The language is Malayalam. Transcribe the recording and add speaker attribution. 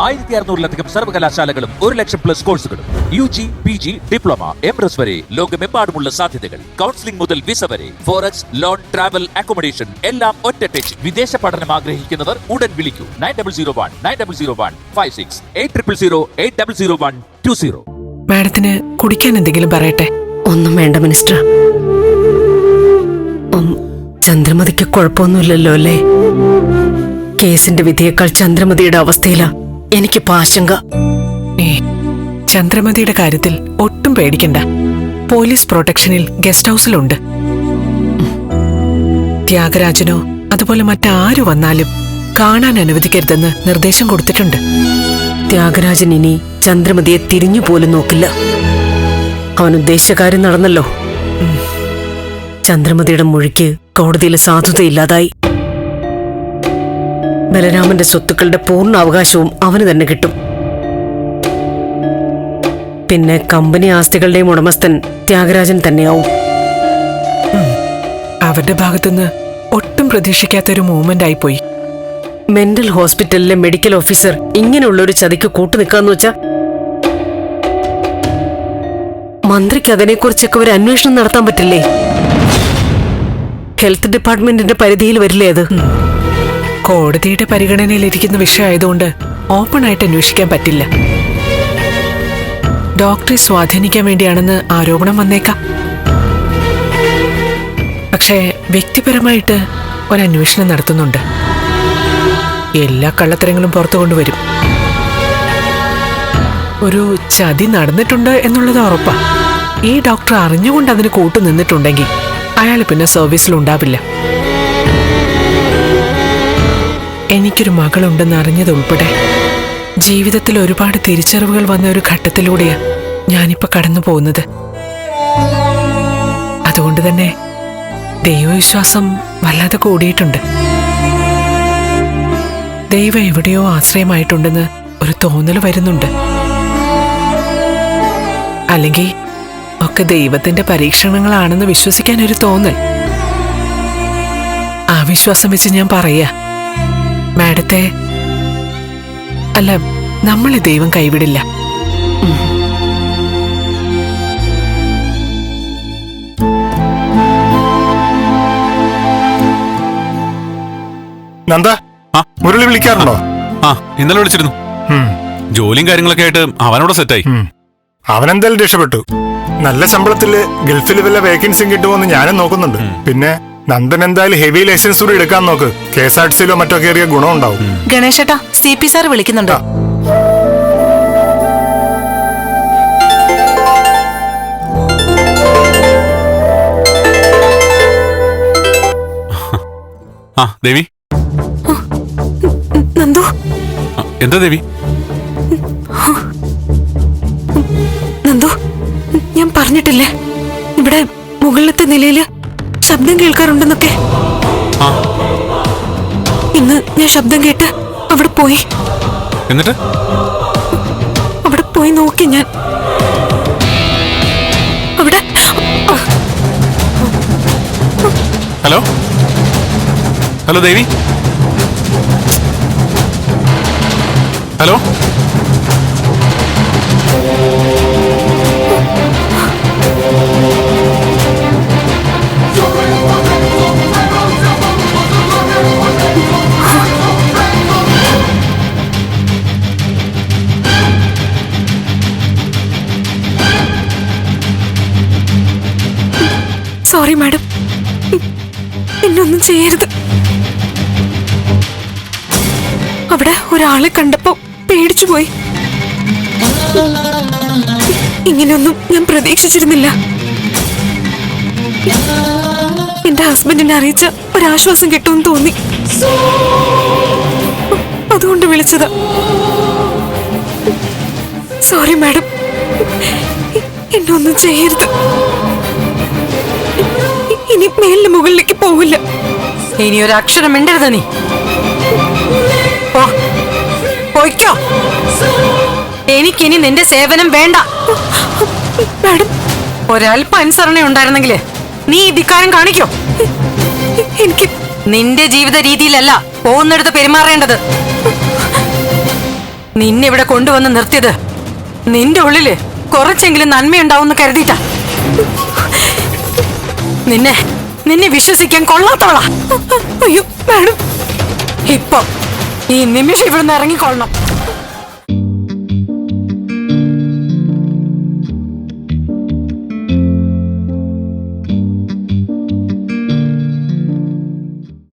Speaker 1: ആയിരത്തി അറുന്നൂറിലധികം സർവകലാശാലകളും ഒരു ലക്ഷം പ്ലസ് കോഴ്സുകളും U G P G diploma M S വരെ ലോകമെമ്പാടുമുള്ള സാധ്യതകൾ. കൗൺസിലിംഗ് മുതൽ വിസ വരെ ഫോറക്സ് ലോൺ ട്രാവൽ അക്കോമഡേഷൻ എല്ലാം ഒറ്റ ടച്ച് വിദേശ പഠനം ആഗ്രഹിക്കുന്നവർ ഉടൻ വിളിക്കൂ. Nine double zero one nine double zero one five six eight triple zero eight double zero one two zero
Speaker 2: മാഡത്തിന് കുടിക്കാൻ എന്തെങ്കിലും പറയട്ടെ?
Speaker 3: ഒന്നും വേണ്ട മിനിസ്റ്റർ. ചന്ദ്രമതിക്ക് കുഴപ്പമൊന്നുമില്ലല്ലോ അല്ലേ? കേസിന്റെ വിധിയേക്കാൾ ചന്ദ്രമതിയുടെ അവസ്ഥയിലാ. എനിക്കിപ്പോ ആശങ്ക.
Speaker 2: ഏ ചന്ദ്രമതിയുടെ കാര്യത്തിൽ ഒട്ടും പേടിക്കണ്ട. Police പ്രൊട്ടക്ഷനിൽ guest ഹൗസിലുണ്ട്. ത്യാഗരാജനോ അതുപോലെ മറ്റാരു വന്നാലും കാണാൻ അനുവദിക്കരുതെന്ന് നിർദ്ദേശം കൊടുത്തിട്ടുണ്ട്.
Speaker 3: ത്യാഗരാജൻ ഇനി ചന്ദ്രമതിയെ തിരിഞ്ഞു പോലും നോക്കില്ല. അവൻ ഉദ്ദേശിച്ച കാര്യം നടന്നല്ലോ. ചന്ദ്രമതിയുടെ മൊഴിക്ക് കോടതിയിൽ സാധുതയില്ലാതായി. ബലരാമന്റെ സ്വത്തുക്കളുടെ പൂർണ അവകാശവും അവന് തന്നെ കിട്ടും. പിന്നെ കമ്പനി ആസ്തികളുടെയും ഉടമസ്ഥൻ ത്യാഗരാജൻ തന്നെയാവും.
Speaker 2: അവരുടെ ഭാഗത്തുനിന്ന് ഒട്ടും പ്രതീക്ഷിക്കാത്തൊരു മൂവ്മെന്റ് ആയിപ്പോയി.
Speaker 3: മെന്റൽ ഹോസ്പിറ്റലിലെ മെഡിക്കൽ ഓഫീസർ ഇങ്ങനെയുള്ള ഒരു ചതിക്ക് കൂട്ടു നിൽക്കാന്ന് വെച്ചാ മന്ത്രിക്ക് അതിനെക്കുറിച്ചൊക്കെ ഒരു അന്വേഷണം നടത്താൻ പറ്റില്ലേ? ഹെൽത്ത് ഡിപ്പാർട്ട്മെന്റിന്റെ പരിധിയിൽ വരില്ലേ അത്?
Speaker 2: കോടതിയുടെ പരിഗണനയിലിരിക്കുന്ന വിഷയമായതുകൊണ്ട് ഓപ്പൺ ആയിട്ട് അന്വേഷിക്കാൻ പറ്റില്ല. ഡോക്ടറെ സ്വാധീനിക്കാൻ വേണ്ടിയാണെന്ന് ആരോപണം വന്നേക്കാം. പക്ഷേ വ്യക്തിപരമായിട്ട് ഒരന്വേഷണം നടത്തുന്നുണ്ട്. എല്ലാ കള്ളത്തരങ്ങളും പുറത്തു കൊണ്ടുവരും. ഒരു ചതി നടന്നിട്ടുണ്ട് എന്നുള്ളത് ഉറപ്പാ. ഈ ഡോക്ടർ അറിഞ്ഞുകൊണ്ട് അതിന് കൂട്ടു നിന്നിട്ടുണ്ടെങ്കിൽ അയാൾ പിന്നെ സർവീസിലുണ്ടാവില്ല എനിക്കൊരു മകളുണ്ടെന്ന് അറിഞ്ഞതുൾപ്പെടെ ജീവിതത്തിൽ ഒരുപാട് തിരിച്ചറിവുകൾ വന്ന ഒരു ഘട്ടത്തിലൂടെയാണ് ഞാനിപ്പോ കടന്നു പോകുന്നത്. അതുകൊണ്ട് തന്നെ ദൈവവിശ്വാസം വല്ലാതെ കൂടിയിട്ടുണ്ട്. ദൈവം എവിടെയോ ആശ്രയമായിട്ടുണ്ടെന്ന് ഒരു തോന്നൽ വരുന്നുണ്ട്. അല്ലെങ്കിൽ ഒക്കെ ദൈവത്തിന്റെ പരീക്ഷണങ്ങളാണെന്ന് വിശ്വസിക്കാൻ ഒരു തോന്നൽ. ആ വിശ്വാസം വെച്ച് ഞാൻ പറയാ. മാഡത്തെ അല്ല നമ്മളെ ദൈവം കൈവിടില്ല.
Speaker 4: നന്ദ
Speaker 5: ആ.
Speaker 4: മുരളി വിളിക്കാറുണ്ടോ?
Speaker 5: ആ ഇന്നലെ വിളിച്ചിരുന്നു. ജോലിയും കാര്യങ്ങളൊക്കെ ആയിട്ട് അവനോട് സെറ്റായി.
Speaker 4: അവൻ അവനെന്തായാലും രക്ഷപ്പെട്ടു. നല്ല ശമ്പളത്തിൽ ഗൾഫിൽ വല്ല വേക്കൻസിയും കിട്ടുമോ എന്ന് ഞാനും നോക്കുന്നുണ്ട്. പിന്നെ നന്ദൻ എന്തായാലും ഹെവി ലൈസൻസ് കൂടി എടുക്കാൻ നോക്ക്. കെ എസ് ആർ ടി സിയിലോ മറ്റോ കയറിയ ഗുണം ഉണ്ടാവും.
Speaker 6: ഗണേശേട്ടാ സി പി സാർ വിളിക്കുന്നുണ്ട്.
Speaker 4: ആ.
Speaker 5: ആ ദേവി.
Speaker 3: നന്ദു.
Speaker 5: എന്താ ദേവി?
Speaker 3: നന്ദു ഞാൻ പറഞ്ഞിട്ടില്ലേ? ഇവിടെ മുകളിലത്തെ നിലയിൽ ശബ്ദം കേൾക്കാറുണ്ടെന്നൊക്കെ. ഇന്ന് ഞാൻ ശബ്ദം കേട്ട് അവിടെ പോയി.
Speaker 5: എന്നിട്ട്?
Speaker 3: അവിടെ പോയി നോക്കി ഞാൻ. അവിടെ
Speaker 5: hello? Hello Devi? Hello?
Speaker 3: Sorry madam എന്നൊന്നും ചെയ്യരുത്. അവിടെ ഒരാളെ കണ്ടപ്പോ പേടിച്ചു പോയി. ഇങ്ങനെയൊന്നും ഞാൻ പ്രതീക്ഷിച്ചിരുന്നില്ല. എന്റെ ഹസ്ബൻഡിനെ അറിയിച്ച ഒരാശ്വാസം കിട്ടുമെന്ന് തോന്നി. അതുകൊണ്ട് വിളിച്ചതാ. സോറി മാഡം എന്നൊന്നും ചെയ്യരുത്. ഇനി മേലിന് മുകളിലേക്ക് പോവില്ല.
Speaker 6: ഇനി ഒരു അക്ഷരം മിണ്ടരുത് നീ. പോയിക്കോ. എനിക്കിനി നിന്റെ സേവനം വേണ്ട. ഒരല്പ അനുസരണ ഉണ്ടായിരുന്നെങ്കിൽ നീ ഈ ധിക്കാരം കാണിക്കോ.
Speaker 3: എനിക്ക്
Speaker 6: നിന്റെ ജീവിത രീതിയിലല്ല പോകുന്നിടത്ത് പെരുമാറേണ്ടത്. നിന്നെ ഇവിടെ കൊണ്ടുവന്ന് നിർത്തിയത് നിന്റെ ഉള്ളിൽ കുറച്ചെങ്കിലും നന്മയുണ്ടാവുമെന്ന് കരുതിയിട്ടാ. നിന്നെ നിന്നെ വിശ്വസിക്കാൻ കൊള്ളാത്തവളാ. അയ്യോ മാഡം. ഇപ്പൊ ഈ നിമിഷം ഇവിടുന്ന് ഇറങ്ങിക്കൊള്ളണം.